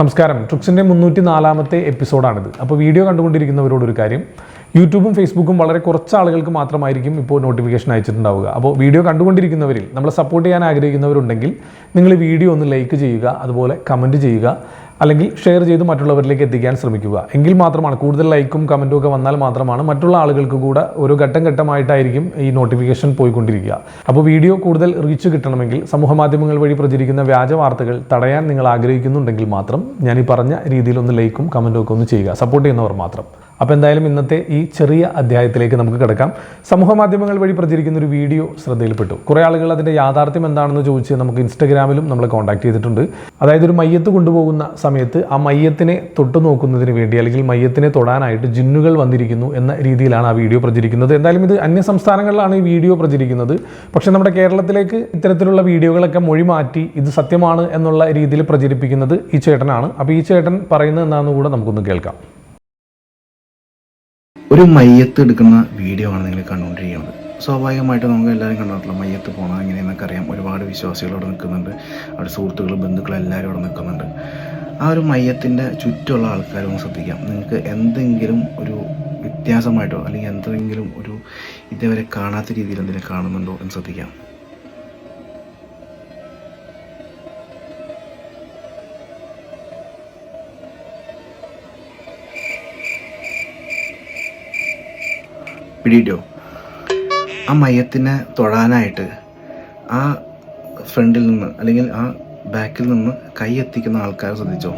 നമസ്കാരം. ട്രിക്സിന്റെ മുന്നൂറ്റി നാലാമത്തെ എപ്പിസോഡാണിത്. അപ്പോൾ വീഡിയോ കണ്ടുകൊണ്ടിരിക്കുന്നവരോട് ഒരു കാര്യം. യൂട്യൂബും ഫേസ്ബുക്കും വളരെ കുറച്ച് ആളുകൾക്ക് മാത്രമായിരിക്കും ഇപ്പോൾ നോട്ടിഫിക്കേഷൻ അയച്ചിട്ടുണ്ടാവുക. അപ്പോൾ വീഡിയോ കണ്ടുകൊണ്ടിരിക്കുന്നവരിൽ നമ്മളെ സപ്പോർട്ട് ചെയ്യാൻ ആഗ്രഹിക്കുന്നവരുണ്ടെങ്കിൽ നിങ്ങൾ വീഡിയോ ഒന്ന് ലൈക്ക് ചെയ്യുക അതുപോലെ കമന്റ് ചെയ്യുക. അല്ലെങ്കിൽ ഷെയർ ചെയ്ത് മറ്റുള്ളവരിലേക്ക് എത്തിക്കാൻ ശ്രമിക്കുക. എങ്കിൽ മാത്രമാണ് കൂടുതൽ ലൈക്കും കമന്റും ഒക്കെ വന്നാൽ മാത്രമാണ് മറ്റുള്ള ആളുകൾക്ക് കൂടെ ഓരോ ഘട്ടം ഘട്ടമായിട്ടായിരിക്കും ഈ നോട്ടിഫിക്കേഷൻ പോയിക്കൊണ്ടിരിക്കുക. അപ്പോൾ വീഡിയോ കൂടുതൽ റീച്ച് കിട്ടണമെങ്കിൽ സമൂഹ മാധ്യമങ്ങൾ വഴി പ്രചരിക്കുന്ന വ്യാജ വാർത്തകൾ തടയാൻ നിങ്ങൾ ആഗ്രഹിക്കുന്നുണ്ടെങ്കിൽ മാത്രം ഞാൻ ഈ പറഞ്ഞ രീതിയിൽ ഒന്ന് ലൈക്കും കമന്റും ഒക്കെ ഒന്ന് ചെയ്യുക. സപ്പോർട്ട് ചെയ്യുന്നവർ മാത്രം. അപ്പോൾ എന്തായാലും ഇന്നത്തെ ഈ ചെറിയ അധ്യായത്തിലേക്ക് നമുക്ക് കിടക്കാം. സമൂഹ മാധ്യമങ്ങൾ വഴി പ്രചരിക്കുന്ന ഒരു വീഡിയോ ശ്രദ്ധയിൽപ്പെട്ടു. കുറേ ആളുകൾ അതിന്റെ യാഥാർത്ഥ്യം എന്താണെന്ന് ചോദിച്ച് നമുക്ക് ഇൻസ്റ്റഗ്രാമിലും നമ്മൾ കോൺടാക്ട് ചെയ്തിട്ടുണ്ട്. അതായത് ഒരു മയ്യത്ത് കൊണ്ടുപോകുന്ന സമയത്ത് ആ മയ്യത്തിനെ തൊട്ടു നോക്കുന്നതിന് വേണ്ടി അല്ലെങ്കിൽ മയ്യത്തിനെ തൊടാനായിട്ട് ജിന്നുകൾ വന്നിരിക്കുന്നു എന്ന രീതിയിലാണ് ആ വീഡിയോ പ്രചരിക്കുന്നത്. എന്തായാലും ഇത് അന്യ സംസ്ഥാനങ്ങളിലാണ് ഈ വീഡിയോ പ്രചരിക്കുന്നത്. പക്ഷേ നമ്മുടെ കേരളത്തിലേക്ക് ഇത്തരത്തിലുള്ള വീഡിയോകളൊക്കെ മൊഴിമാറ്റി ഇത് സത്യമാണ് എന്നുള്ള രീതിയിൽ പ്രചരിപ്പിക്കുന്നത് ഈ ചേട്ടനാണ്. അപ്പോൾ ഈ ചേട്ടൻ പറയുന്നത് എന്താണെന്ന് കൂടെ നമുക്കൊന്ന് കേൾക്കാം. ഒരു മയ്യത്ത് എടുക്കുന്ന വീഡിയോ ആണ് നിങ്ങൾ കണ്ടുകൊണ്ടിരിക്കുന്നത്. സ്വാഭാവികമായിട്ട് നമുക്ക് എല്ലാവരും കണ്ടിട്ടുള്ള മയ്യത്ത് പോകണം എങ്ങനെയെന്നൊക്കെ അറിയാം. ഒരുപാട് വിശ്വാസികൾ അവിടെ നിൽക്കുന്നുണ്ട്. അവിടെ സുഹൃത്തുക്കൾ ബന്ധുക്കൾ എല്ലാവരും അവിടെ നിൽക്കുന്നുണ്ട്. ആ ഒരു മയ്യത്തിന്റെ ചുറ്റുമുള്ള ആൾക്കാരൊന്ന് ശ്രദ്ധിക്കാം. നിങ്ങൾക്ക് എന്തെങ്കിലും ഒരു വ്യത്യാസമായിട്ടോ അല്ലെങ്കിൽ എന്തെങ്കിലും ഒരു ഇതേവരെ കാണാത്ത രീതിയിൽ എന്തെങ്കിലും കാണുന്നുണ്ടോ എന്ന് ശ്രദ്ധിക്കാം. പിടിയിട്ടോ? ആ മയത്തിനെ തൊഴാനായിട്ട് ആ ഫ്രണ്ടിൽ നിന്ന് അല്ലെങ്കിൽ ആ ബാക്കിൽ നിന്ന് കൈ എത്തിക്കുന്ന ആൾക്കാരെ ശ്രദ്ധിച്ചോ?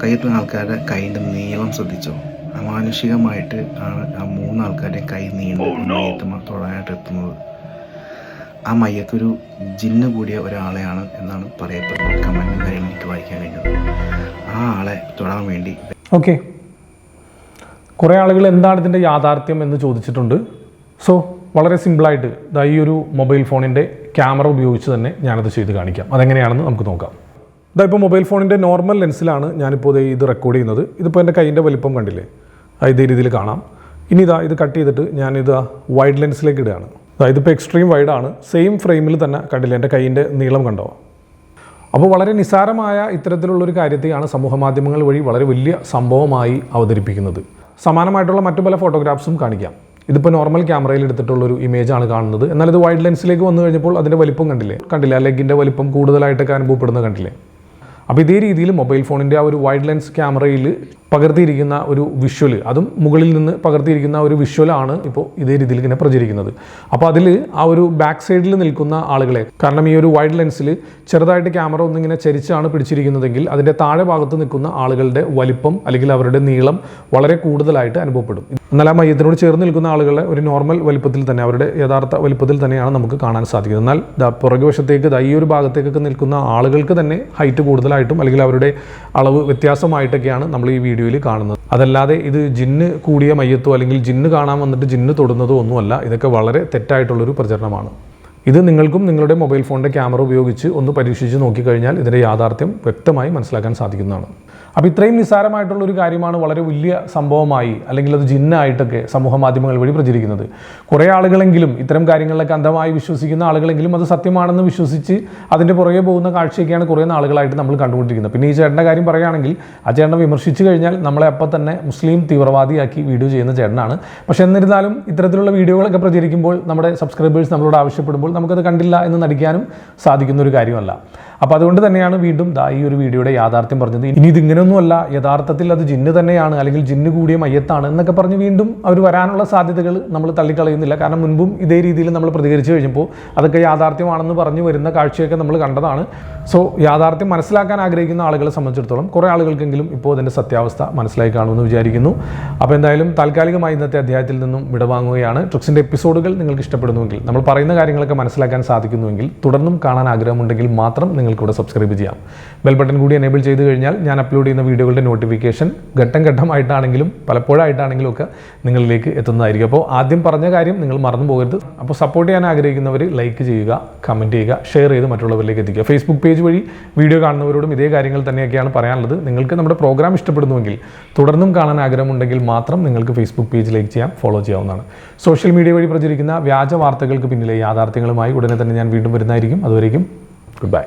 കൈ എത്തുന്ന ആൾക്കാരുടെ കൈയിന്റെ നീളം ശ്രദ്ധിച്ചോ? അമാനുഷികമായിട്ട് ആണ് ആ മൂന്ന് ആൾക്കാരുടെ കൈ നീണ്ട് മയത്ത് തൊഴാനായിട്ട് എത്തുന്നത്. ആ മയ്യത്തൊരു ജിന്ന് കൂടിയ ഒരാളെയാണ് എന്നാണ് പറയപ്പെടുന്നത്. കമന്റും കാര്യങ്ങളും എനിക്ക് വായിക്കാൻ കഴിഞ്ഞത്. ആ ആളെ തൊടാൻ വേണ്ടി ഓക്കെ കുറേ ആളുകൾ എന്താണ് ഇതിന്റെ യാഥാർത്ഥ്യം എന്ന് ചോദിച്ചിട്ടുണ്ട്. സോ വളരെ സിമ്പിളായിട്ട് ഇതാ ഈ ഒരു മൊബൈൽ ഫോണിന്റെ ക്യാമറ ഉപയോഗിച്ച് തന്നെ ഞാനത് ചെയ്ത് കാണിക്കാം. അതെങ്ങനെയാണെന്ന് നമുക്ക് നോക്കാം. ഇതാ ഇപ്പോൾ മൊബൈൽ ഫോണിന്റെ നോർമൽ ലെൻസിലാണ് ഞാനിപ്പോൾ ഇത് റെക്കോർഡ് ചെയ്യുന്നത്. ഇതിപ്പോൾ എന്റെ കൈയിന്റെ വലിപ്പം കണ്ടില്ലേ? ഇതേ രീതിയിൽ കാണാം. ഇനി ഇതാ ഇത് കട്ട് ചെയ്തിട്ട് ഞാനിത് വൈഡ് ലെൻസിലേക്ക് ഇടുകയാണ്. ഇതാ ഇതിപ്പോൾ എക്സ്ട്രീം വൈഡാണ് സെയിം ഫ്രെയിമിൽ തന്നെ കണ്ടില്ലേ? എന്റെ കൈയിന്റെ നീളം കണ്ടോ? അപ്പോൾ വളരെ നിസ്സാരമായ ഇത്തരത്തിലുള്ളൊരു കാര്യത്തെയാണ് സമൂഹ മാധ്യമങ്ങൾ വഴി വളരെ വലിയ സംഭവമായി അവതരിപ്പിക്കുന്നത്. സമാനമായിട്ടുള്ള മറ്റു പല ഫോട്ടോഗ്രാഫ്സും കാണിക്കാം. ഇതിപ്പോൾ നോർമൽ ക്യാമറയിൽ എടുത്തിട്ടുള്ളൊരു ഇമേജ് ആണ് കാണുന്നത്. എന്നാൽ ഇത് വൈഡ് ലെൻസിലേക്ക് വന്നു കഴിഞ്ഞപ്പോൾ അതിന്റെ വലിപ്പം കണ്ടില്ലേ? കണ്ടില്ല? ലെഗിന്റെ വലിപ്പം കൂടുതലായിട്ടൊക്കെ അനുഭവപ്പെടുന്നത് കണ്ടില്ലേ? അപ്പോൾ ഇതേ രീതിയിൽ മൊബൈൽ ഫോണിന്റെ ആ ഒരു വൈഡ് ലെൻസ് ക്യാമറയിൽ പകർത്തിയിരിക്കുന്ന ഒരു വിഷ്വൽ അതും മുകളിൽ നിന്ന് പകർത്തിയിരിക്കുന്ന ഒരു വിഷ്വലാണ് ഇപ്പോൾ ഇതേ രീതിയിൽ ഇങ്ങനെ പ്രചരിക്കുന്നത്. അപ്പോൾ അതിൽ ആ ഒരു ബാക്ക് സൈഡിൽ നിൽക്കുന്ന ആളുകളെ കാരണം ഈ ഒരു വൈഡ് ലെൻസിൽ ചെറുതായിട്ട് ക്യാമറ ഒന്നിങ്ങനെ ചരിച്ചാണ് പിടിച്ചിരിക്കുന്നതെങ്കിൽ അതിന്റെ താഴെ ഭാഗത്ത് നിൽക്കുന്ന ആളുകളുടെ വലിപ്പം അല്ലെങ്കിൽ അവരുടെ നീളം വളരെ കൂടുതലായിട്ട് അനുഭവപ്പെടും. എന്നാൽ ആ മയത്തിനോട് ചേർന്ന് നിൽക്കുന്ന ആളുകളെ ഒരു നോർമൽ വലിപ്പത്തിൽ തന്നെ അവരുടെ യഥാർത്ഥ വലിപ്പത്തിൽ തന്നെയാണ് നമുക്ക് കാണാൻ സാധിക്കുന്നത്. എന്നാൽ പുറകുവശത്തേക്ക് ഈ ഒരു ഭാഗത്തേക്കൊക്കെ നിൽക്കുന്ന ആളുകൾക്ക് തന്നെ ഹൈറ്റ് കൂടുതലായിട്ടും അല്ലെങ്കിൽ അവരുടെ അളവ് വ്യത്യാസമായിട്ടൊക്കെയാണ് നമ്മൾ ഈ വീഡിയോയിൽ കാണുന്നത്. അതല്ലാതെ ഇത് ജിന്ന് കൂടിയ മയ്യത്തോ അല്ലെങ്കിൽ ജിന്ന് കാണാൻ വന്നിട്ട് ജിന്ന് തൊടുന്നതോ ഒന്നുമല്ല. ഇതൊക്കെ വളരെ തെറ്റായിട്ടുള്ളൊരു പ്രചരണമാണ്. ഇത് നിങ്ങൾക്കും നിങ്ങളുടെ മൊബൈൽ ഫോണിന്റെ ക്യാമറ ഉപയോഗിച്ച് ഒന്ന് പരീക്ഷിച്ച് നോക്കിക്കഴിഞ്ഞാൽ ഇതിന്റെ യാഥാർത്ഥ്യം വ്യക്തമായി മനസ്സിലാക്കാൻ സാധിക്കുന്നതാണ്. അപ്പോൾ ഇത്രയും നിസ്സാരമായിട്ടുള്ള ഒരു കാര്യമാണ് വളരെ വലിയ സംഭവമായി അല്ലെങ്കിൽ അത് ജിന്നായിട്ടൊക്കെ സമൂഹ മാധ്യമങ്ങൾ വഴി പ്രചരിക്കുന്നത്. കുറേ ആളുകളെങ്കിലും ഇത്തരം കാര്യങ്ങളിലൊക്കെ അന്ധമായി വിശ്വസിക്കുന്ന ആളുകളെങ്കിലും അത് സത്യമാണെന്ന് വിശ്വസിച്ച് അതിന്റെ പുറകെ പോകുന്ന കാഴ്ചയൊക്കെയാണ് കുറേ നാളുകളായിട്ട് നമ്മൾ കണ്ടുകൊണ്ടിരിക്കുന്നത്. പിന്നെ ഈ ചേട്ടന്റെ കാര്യം പറയുകയാണെങ്കിൽ ആ ചേട്ടനെ വിമർശിച്ചു കഴിഞ്ഞാൽ നമ്മളെ അപ്പം തന്നെ മുസ്ലിം തീവ്രവാദിയാക്കി വീഡിയോ ചെയ്യുന്ന ചേട്ടനാണ്. പക്ഷേ എന്നിരുന്നാലും ഇത്തരത്തിലുള്ള വീഡിയോകളൊക്കെ പ്രചരിക്കുമ്പോൾ നമ്മുടെ സബ്സ്ക്രൈബേഴ്സ് നമ്മളോട് ആവശ്യപ്പെടുമ്പോൾ നമുക്കത് കണ്ടില്ല എന്ന് നടിക്കാനും സാധിക്കുന്ന ഒരു കാര്യമല്ല. അപ്പോൾ അതുകൊണ്ട് തന്നെയാണ് വീണ്ടും ദാ ഈ ഒരു വീഡിയോയുടെ യാഥാർത്ഥ്യം പറഞ്ഞത്. ഇനി ഇതിങ്ങനെയൊന്നുമല്ല യഥാർത്ഥത്തിൽ അത് ജിന്ന് തന്നെയാണ് അല്ലെങ്കിൽ ജിന്ന് കൂടിയ മയ്യത്താണ് എന്നൊക്കെ പറഞ്ഞ് വീണ്ടും അവർ വരാനുള്ള സാധ്യതകൾ നമ്മൾ തള്ളിക്കളയുന്നില്ല. കാരണം മുൻപും ഇതേ രീതിയിൽ നമ്മൾ പ്രതികരിച്ചു കഴിഞ്ഞപ്പോൾ അതൊക്കെ യാഥാർത്ഥ്യമാണെന്ന് പറഞ്ഞു വരുന്ന കാഴ്ചയൊക്കെ നമ്മൾ കണ്ടതാണ്. സോ യാഥാർത്ഥ്യം മനസ്സിലാക്കാൻ ആഗ്രഹിക്കുന്ന ആളുകളെ സംബന്ധിച്ചിടത്തോളം കുറേ ആളുകൾക്കെങ്കിലും ഇപ്പോൾ അതിന്റെ സത്യാവസ്ഥ മനസ്സിലായി കാണുമെന്ന് വിചാരിക്കുന്നു. അപ്പോൾ എന്തായാലും താൽക്കാലികമായി ഇന്നത്തെ അധ്യായത്തിൽ നിന്നും വിടവാങ്ങുകയാണ്. ട്രിക്സിന്റെ എപ്പിസോഡുകൾ നിങ്ങൾക്ക് ഇഷ്ടപ്പെടുന്നുവെങ്കിൽ നമ്മൾ പറയുന്ന കാര്യങ്ങളൊക്കെ മനസ്സിലാക്കാൻ സാധിക്കുന്നുവെങ്കിൽ തുടർന്നും കാണാൻ ആഗ്രഹമുണ്ടെങ്കിൽ മാത്രം നിങ്ങൾക്ക് ഇവിടെ സബ്സ്ക്രൈബ് ചെയ്യാം. ബെൽ ബട്ടൺ കൂടി എനേബിൾ ചെയ്ത് കഴിഞ്ഞാൽ ഞാൻ അപ്ലോഡ് ചെയ്യുന്ന വീഡിയോകളുടെ നോട്ടിഫിക്കേഷൻ ഘട്ടം ഘട്ടമായിട്ടാണെങ്കിലും പലപ്പോഴായിട്ടാണെങ്കിലും ഒക്കെ നിങ്ങളിലേക്ക് എത്തുന്നതായിരിക്കും. അപ്പോൾ ആദ്യം പറഞ്ഞ കാര്യം നിങ്ങൾ മറന്നു പോകരുത്. അപ്പോൾ സപ്പോർട്ട് ചെയ്യാൻ ആഗ്രഹിക്കുന്നവർ ലൈക്ക് ചെയ്യുക കമന്റ് ചെയ്യുക ഷെയർ ചെയ്ത് മറ്റുള്ളവരിലേക്ക് എത്തിക്കുക. ഫേസ്ബുക്ക് പേജ് വഴി വീഡിയോ കാണുന്നവരോടും ഇതേ കാര്യങ്ങൾ തന്നെയൊക്കെയാണ് പറയാനുള്ളത്. നിങ്ങൾക്ക് നമ്മുടെ പ്രോഗ്രാം ഇഷ്ടപ്പെടുന്നുവെങ്കിൽ തുടർന്നും കാണാൻ ആഗ്രഹമുണ്ടെങ്കിൽ മാത്രം നിങ്ങൾക്ക് ഫേസ്ബുക്ക് പേജ് ലൈക്ക് ചെയ്യാം ഫോളോ ചെയ്യാവുന്നതാണ്. സോഷ്യൽ മീഡിയ വഴി പ്രചരിക്കുന്ന വ്യാജ വാർത്തകൾക്ക് പിന്നിലെ യാഥാർത്ഥ്യങ്ങളുമായി ഉടനെ തന്നെ ഞാൻ വീണ്ടും വരുന്നതായിരിക്കും. അതുവരേക്കും ഗുഡ് ബൈ